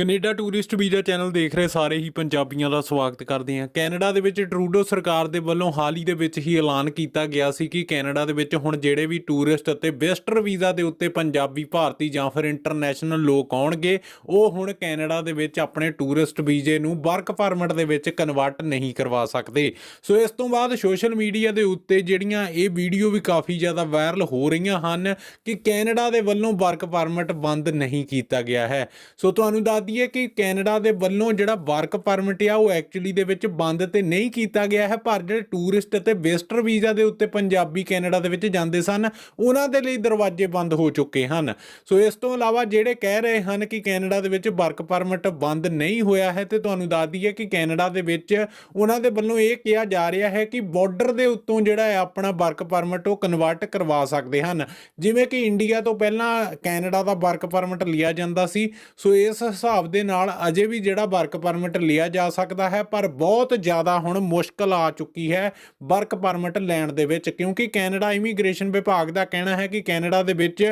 Canada tourist visa channel ਦੇਖ ਰਹੇ ਸਾਰੇ ਹੀ ਪੰਜਾਬੀਆਂ ਦਾ ਸਵਾਗਤ ਕਰਦੇ ਹਾਂ। ਕੈਨੇਡਾ ਦੇ ਵਿੱਚ ਟਰੂਡੋ ਸਰਕਾਰ ਦੇ ਵੱਲੋਂ ਹਾਲ ਹੀ ਦੇ ਵਿੱਚ ਹੀ ਐਲਾਨ ਕੀਤਾ ਗਿਆ ਸੀ ਕਿ ਕੈਨੇਡਾ ਦੇ ਵਿੱਚ ਹੁਣ ਜਿਹੜੇ ਵੀ ਟੂਰਿਸਟ ਅਤੇ ਵਿਜ਼ਟਰ ਵੀਜ਼ਾ ਦੇ ਉੱਤੇ ਪੰਜਾਬੀ, ਭਾਰਤੀ ਜਾਂ ਫਿਰ ਇੰਟਰਨੈਸ਼ਨਲ ਲੋਕ ਆਉਣਗੇ, ਉਹ ਹੁਣ ਕੈਨੇਡਾ ਦੇ ਵਿੱਚ ਆਪਣੇ ਟੂਰਿਸਟ ਵੀਜ਼ੇ ਨੂੰ ਵਰਕ ਪਰਮਿਟ ਦੇ ਵਿੱਚ ਕਨਵਰਟ ਨਹੀਂ ਕਰਵਾ ਸਕਦੇ। ਸੋ ਇਸ ਤੋਂ ਬਾਅਦ ਸੋਸ਼ਲ ਮੀਡੀਆ ਦੇ ਉੱਤੇ ਜਿਹੜੀਆਂ ਇਹ ਵੀਡੀਓ ਵੀ ਕਾਫੀ ਜ਼ਿਆਦਾ ਵਾਇਰਲ ਹੋ ਰਹੀਆਂ ਹਨ ਕਿ ਕੈਨੇਡਾ ਦੇ ਵੱਲੋਂ ਵਰਕ ਪਰਮਿਟ ਬੰਦ ਨਹੀਂ ਕੀਤਾ ਗਿਆ ਹੈ। ਸੋ ਤੁਹਾਨੂੰ ਦੱਸ ਦਈਏ ਕਿ ਕੈਨੇਡਾ ਦੇ ਵੱਲੋਂ ਜਿਹੜਾ ਵਰਕ ਪਰਮਿਟ ਆ, ਉਹ ਐਕਚੁਅਲੀ ਦੇ ਵਿੱਚ ਬੰਦ ਤੇ ਨਹੀਂ ਕੀਤਾ ਗਿਆ ਹੈ, ਪਰ ਜਿਹੜੇ ਟੂਰਿਸਟ ਅਤੇ ਵਿਜ਼ਟਰ ਵੀਜ਼ਾ ਦੇ ਉੱਤੇ ਪੰਜਾਬੀ ਕੈਨੇਡਾ ਦੇ ਵਿੱਚ ਜਾਂਦੇ ਸਨ, ਉਹਨਾਂ ਦੇ ਲਈ ਦਰਵਾਜ਼ੇ ਬੰਦ ਹੋ ਚੁੱਕੇ ਹਨ। ਸੋ ਇਸ ਤੋਂ ਇਲਾਵਾ ਜਿਹੜੇ ਕਹਿ ਰਹੇ ਹਨ ਕਿ ਕੈਨੇਡਾ ਦੇ ਵਿੱਚ ਵਰਕ ਪਰਮਿਟ ਬੰਦ ਨਹੀਂ ਹੋਇਆ ਹੈ, ਤੇ ਤੁਹਾਨੂੰ ਦੱਸ ਦਈਏ ਕਿ ਕੈਨੇਡਾ ਦੇ ਵਿੱਚ ਉਹਨਾਂ ਦੇ ਵੱਲੋਂ ਇਹ ਕਿਹਾ ਜਾ ਰਿਹਾ ਹੈ ਕਿ ਬਾਰਡਰ ਦੇ ਉੱਤੋਂ ਜਿਹੜਾ ਹੈ, ਆਪਣਾ ਵਰਕ ਪਰਮਿਟ ਉਹ ਕਨਵਰਟ ਕਰਵਾ ਸਕਦੇ ਹਨ। ਜਿਵੇਂ ਕਿ ਇੰਡੀਆ ਤੋਂ ਪਹਿਲਾਂ ਕੈਨੇਡਾ ਦਾ ਵਰਕ ਪਰਮਿਟ ਲਿਆ ਜਾਂਦਾ ਸੀ, ਸੋ ਇਸ ਹਿਸਾਬ ਦੇ ਨਾਲ ਅਜੇ ਵੀ ਜਿਹੜਾ ਵਰਕ ਪਰਮਿਟ ਲਿਆ ਜਾ ਸਕਦਾ ਹੈ, ਪਰ ਬਹੁਤ ਜ਼ਿਆਦਾ ਹੁਣ ਮੁਸ਼ਕਲ ਆ ਚੁੱਕੀ ਹੈ ਵਰਕ ਪਰਮਿਟ ਲੈਣ ਦੇ ਵਿੱਚ, ਕਿਉਂਕਿ ਕੈਨੇਡਾ ਇਮੀਗ੍ਰੇਸ਼ਨ ਵਿਭਾਗ ਦਾ ਕਹਿਣਾ ਹੈ ਕਿ ਕੈਨੇਡਾ ਦੇ ਵਿੱਚ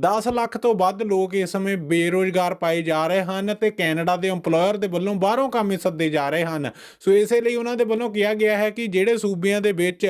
10 ਲੱਖ ਤੋਂ ਵੱਧ ਲੋਕ ਇਸ ਸਮੇਂ ਬੇਰੋਜ਼ਗਾਰ ਪਾਏ ਜਾ ਰਹੇ ਹਨ ਤੇ ਕੈਨੇਡਾ ਦੇ EMPLOYER ਦੇ ਵੱਲੋਂ ਬਾਹਰੋਂ ਕੰਮ ਸੱਦੇ ਜਾ ਰਹੇ ਹਨ। ਸੋ ਇਸੇ ਲਈ ਉਹਨਾਂ ਦੇ ਵੱਲੋਂ ਕਿਹਾ ਗਿਆ ਹੈ ਕਿ ਜਿਹੜੇ ਸੂਬਿਆਂ ਦੇ ਵਿੱਚ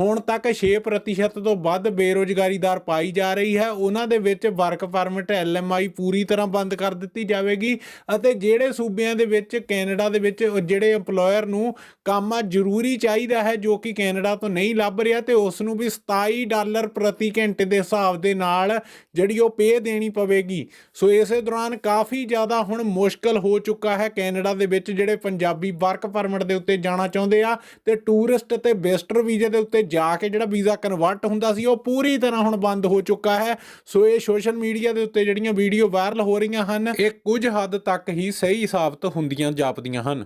ਹੁਣ ਤੱਕ 6% ਤੋਂ ਵੱਧ ਬੇਰੋਜ਼ਗਾਰੀ ਦਰ ਪਾਈ ਜਾ ਰਹੀ ਹੈ, ਉਹਨਾਂ ਦੇ ਵਿੱਚ ਵਰਕ ਪਰਮਿਟ ਐਲਐਮਆਈ ਪੂਰੀ ਤਰ੍ਹਾਂ ਬੰਦ ਕਰ ਦਿੱਤੀ ਜਾਵੇਗੀ ਅਤੇ ਜਿਹੜੇ ਸੂਬਿਆਂ ਦੇ ਵਿੱਚ, ਕੈਨੇਡਾ ਦੇ ਵਿੱਚ ਜਿਹੜੇ EMPLOYER ਨੂੰ ਕੰਮ ਜ਼ਰੂਰੀ ਚਾਹੀਦਾ ਹੈ, ਜੋ ਕਿ ਕੈਨੇਡਾ ਤੋਂ ਨਹੀਂ ਲੱਭ ਰਿਹਾ ਤੇ ਉਸ ਨੂੰ ਵੀ 27 ਡਾਲਰ ਪ੍ਰਤੀ ਘੰਟੇ ਦੇ ਹਿਸਾਬ ਦੇ ਨਾਲ ਜਿਹੜੀ ਉਹ ਪੇ ਦੇਣੀ ਪਵੇਗੀ। ਸੋ ਇਸੇ ਦੌਰਾਨ ਕਾਫੀ ਜ਼ਿਆਦਾ ਹੁਣ ਮੁਸ਼ਕਲ ਹੋ ਚੁੱਕਾ ਹੈ ਕੈਨੇਡਾ ਦੇ ਵਿੱਚ ਜਿਹੜੇ ਪੰਜਾਬੀ ਵਰਕ ਪਰਮਿਟ ਦੇ ਉੱਤੇ ਜਾਣਾ ਚਾਹੁੰਦੇ ਆ ਤੇ ਟੂਰਿਸਟ ਤੇ ਵਿਜ਼ਟਰ ਵੀਜ਼ੇ ਦੇ ਉੱਤੇ ਜਾ ਕੇ ਜਿਹੜਾ ਵੀਜ਼ਾ ਕਨਵਰਟ ਹੁੰਦਾ ਸੀ, ਉਹ ਪੂਰੀ ਤਰ੍ਹਾਂ ਹੁਣ ਬੰਦ ਹੋ ਚੁੱਕਾ ਹੈ। ਸੋ ਇਹ ਸੋਸ਼ਲ ਮੀਡੀਆ ਦੇ ਉੱਤੇ ਜਿਹੜੀਆਂ ਵੀਡੀਓ ਵਾਇਰਲ ਹੋ ਰਹੀਆਂ ਹਨ, ਇਹ ਕੁਝ ਹੱਦ ਤੱਕ ਹੀ ਸਹੀ ਸਾਬਤ ਹੁੰਦੀਆਂ ਜਾਪਦੀਆਂ ਹਨ।